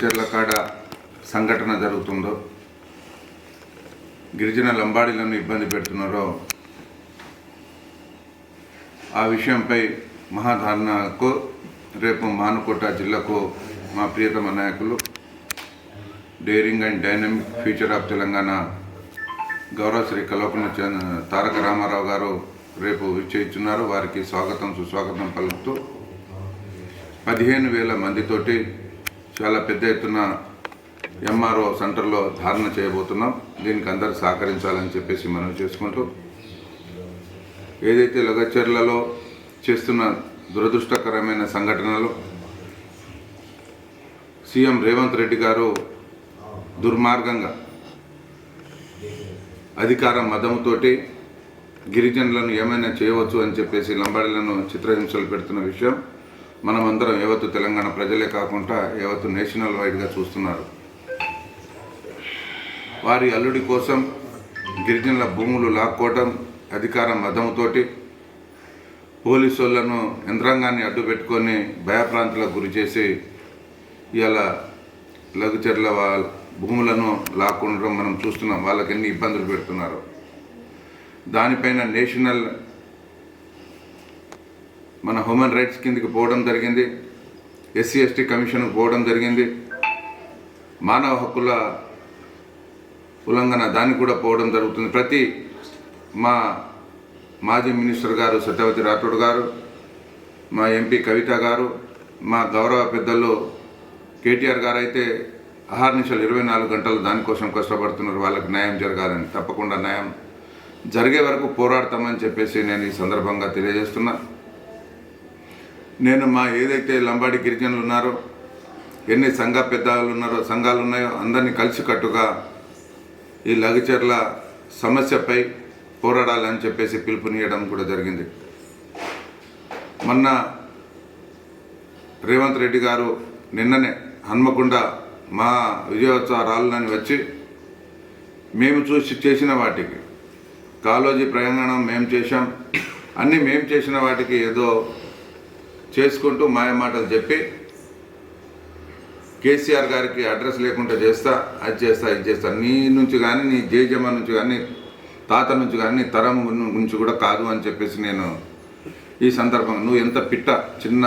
చెర్ల కాడ సంఘటన జరుగుతుందో గిరిజన లంబాడీలను ఇబ్బంది పెడుతున్నారో ఆ విషయంపై మహాధారణకు రేపు మానుకోట జిల్లాకు మా ప్రియతమ నాయకులు daring and dynamic future of Telangana గౌరవ శ్రీ కల్వకుంట్ల తారక రామారావు గారు రేపు విచ్చేస్తున్నారు వారికి స్వాగతం సుస్వాగతం పలుకుతూ పదిహేను వేల మందితోటి చాలా పెద్ద ఎత్తున ఎంఆర్ఓ సెంటర్లో ధారణ చేయబోతున్నాం. దీనికి అందరు సహకరించాలని చెప్పేసి మనం చేసుకుంటూ ఏదైతే లగచర్లలో చేస్తున్న దురదృష్టకరమైన సంఘటనలు సీఎం రేవంత్ రెడ్డి గారు దుర్మార్గంగా అధికార మదముతోటి గిరిజనులను ఏమైనా చేయవచ్చు అని చెప్పేసి లంబాడీలను చిత్రహింసలు పెడుతున్న విషయం. మనమందరం యావత్తు తెలంగాణ ప్రజలే కాకుండా యావత్తు నేషనల్ వైడ్గా చూస్తున్నారు. వారి అల్లుడి కోసం గిరిజనుల భూములు లాక్కోవటం అధికార మదముతోటి పోలీసులను యంత్రాంగాన్ని అడ్డుపెట్టుకొని భయప్రాంతాలకు గురి చేసి ఇలా లఘుచర్ల వాళ్ళ భూములను లాక్కుండడం మనం చూస్తున్నాం. వాళ్ళకి ఎన్ని ఇబ్బందులు పెడుతున్నారు. దానిపైన నేషనల్ మన హ్యూమన్ రైట్స్ కిందకి పోవడం జరిగింది. ఎస్సీ ఎస్టీ కమిషన్కి పోవడం జరిగింది. మానవ హక్కుల ఉల్లంఘన దానికి కూడా పోవడం జరుగుతుంది. ప్రతి మా మాజీ మినిస్టర్ గారు సత్యవతి రాఠోడ్ గారు మా ఎంపీ కవిత గారు మా గౌరవ పెద్దలు కేటీఆర్ గారు అయితే అహర్నిశలు ఇరవై నాలుగు గంటలు దానికోసం కష్టపడుతున్నారు. వాళ్ళకి న్యాయం జరగాలని తప్పకుండా న్యాయం జరిగే వరకు పోరాడతామని చెప్పేసి నేను ఈ సందర్భంగా తెలియజేస్తున్నా. నేను మా ఏదైతే లంబాడి గిరిజనులు ఉన్నారో ఎన్ని సంఘ పెద్దలు ఉన్నారో సంఘాలు ఉన్నాయో అందరినీ కలిసికట్టుగా ఈ లఘుచర్ల సమస్యపై పోరాడాలని చెప్పేసి పిలుపునియడం కూడా జరిగింది. మొన్న రేవంత్ రెడ్డి గారు నిన్ననే హన్మకొండ మా విజయోత్సవాలని వచ్చి మేము చూసి చేసిన వాటికి కాలోజీ ప్రయాణం మేము చేశాం. అన్నీ మేము చేసిన వాటికి ఏదో చేసుకుంటూ మాయ మాటలు చెప్పి కేసీఆర్ గారికి అడ్రస్ లేకుండా చేస్తా అది చేస్తా ఇది చేస్తా. నీ నుంచి కానీ నీ జేజమ్మ నుంచి కానీ తాత నుంచి కానీ నీ తరం నుంచి కూడా కాదు అని చెప్పేసి నేను ఈ సందర్భంగా నువ్వు ఎంత పిట్ట చిన్న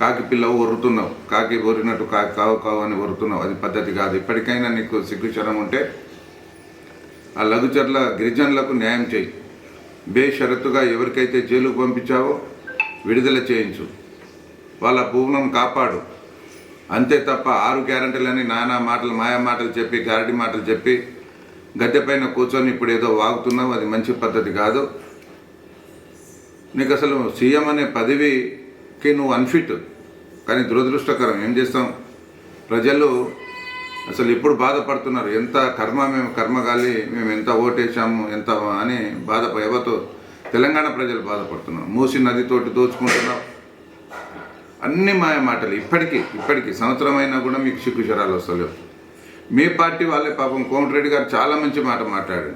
కాకి పిల్లవు ఒరుతున్నావు కాకి ఒరినట్టు కాకి కావు కావు అని ఒరుతున్నావు అది పద్ధతి కాదు. ఇప్పటికైనా నీకు సిగ్గుచరం ఉంటే ఆ లఘుచర్ల గిరిజనులకు న్యాయం చేయి బేషరతుగా ఎవరికైతే జైలుకు పంపించావో విడుదల చేయించు. వాళ్ళ భూములను కాపాడు. అంతే తప్ప ఆరు గ్యారంటీలని నానా మాటలు మాయా మాటలు చెప్పి గ్యారంటీ మాటలు చెప్పి గద్దె కూర్చొని ఇప్పుడు ఏదో వాగుతున్నావు అది మంచి పద్ధతి కాదు. నీకు అసలు సీఎం అనే పదవికి నువ్వు అన్ఫిట్ కానీ దురదృష్టకరం ఏం చేస్తాం? ప్రజలు అసలు ఇప్పుడు బాధపడుతున్నారు. ఎంత కర్మ మేము కర్మగాలి మేము ఎంత ఓటేసాము ఎంత అని బాధ ఎవరితో తెలంగాణ ప్రజలు బాధపడుతున్నాం మూసి నదితోటి దోచుకుంటున్నాం. అన్ని మాయ మాటలు. ఇప్పటికీ ఇప్పటికీ సంవత్సరం అయినా కూడా మీకు సిగ్గుచరాలు వస్తలేవు. మీ పార్టీ వాళ్ళే పాపం కోమటిరెడ్డి గారు చాలా మంచి మాట మాట్లాడారు.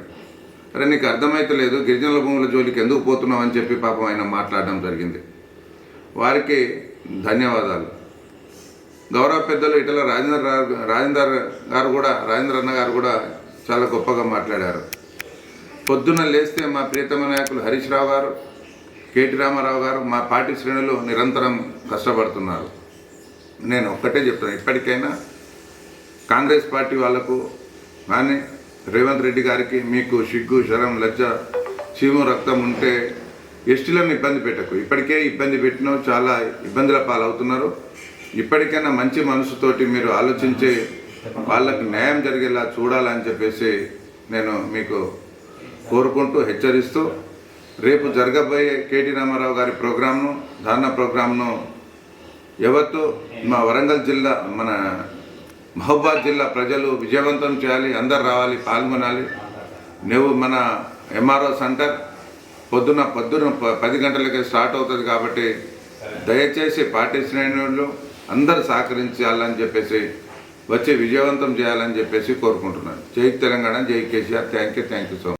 అరే నీకు అర్థమైతలేదు గిరిజనుల భూముల జోలికి ఎందుకు పోతున్నావు అని చెప్పి పాపం ఆయన మాట్లాడడం జరిగింది. వారికి ధన్యవాదాలు. గౌరవ పెద్దలు ఇటల రాజేంద్ర రాజేందర్ గారు కూడా రాజేంద్ర అన్న గారు కూడా చాలా గొప్పగా మాట్లాడారు. పొద్దున లేస్తే మా ప్రియతమ నాయకులు హరీష్ రావు గారు కేటీ రామారావు గారు మా పార్టీ శ్రేణులు నిరంతరం కష్టపడుతున్నారు. నేను ఒక్కటే చెప్తాను ఇప్పటికైనా కాంగ్రెస్ పార్టీ వాళ్ళకు కానీ రేవంత్ రెడ్డి గారికి మీకు సిగ్గు శరం లజ్జ చీము రక్తం ఉంటే ఎస్టీలను ఇబ్బంది పెట్టకు. ఇప్పటికే ఇబ్బంది పెట్టిన చాలా ఇబ్బందుల పాలవుతున్నారు. ఇప్పటికైనా మంచి మనసుతోటి మీరు ఆలోచించి వాళ్ళకి న్యాయం జరిగేలా చూడాలని చెప్పేసి నేను మీకు కోరుకుంటూ హెచ్చరిస్తూ రేపు జరగబోయే కేటీ రామారావు గారి ప్రోగ్రాంను ధారణ ప్రోగ్రాంను యావత్తు మా వరంగల్ జిల్లా మన మహబూబాద్ జిల్లా ప్రజలు విజయవంతం చేయాలి అందరు రావాలి పాల్గొనాలి. నువ్వు మన ఎంఆర్ఓ సెంటర్ పొద్దున పొద్దున ప- పది గంటలకే స్టార్ట్ అవుతుంది కాబట్టి దయచేసి పార్టీ శ్రేణులు అందరు సహకరించాలని చెప్పేసి వచ్చి విజయవంతం చేయాలని చెప్పేసి కోరుకుంటున్నాను. జై తెలంగాణ జై KCR. Thank you thank you so much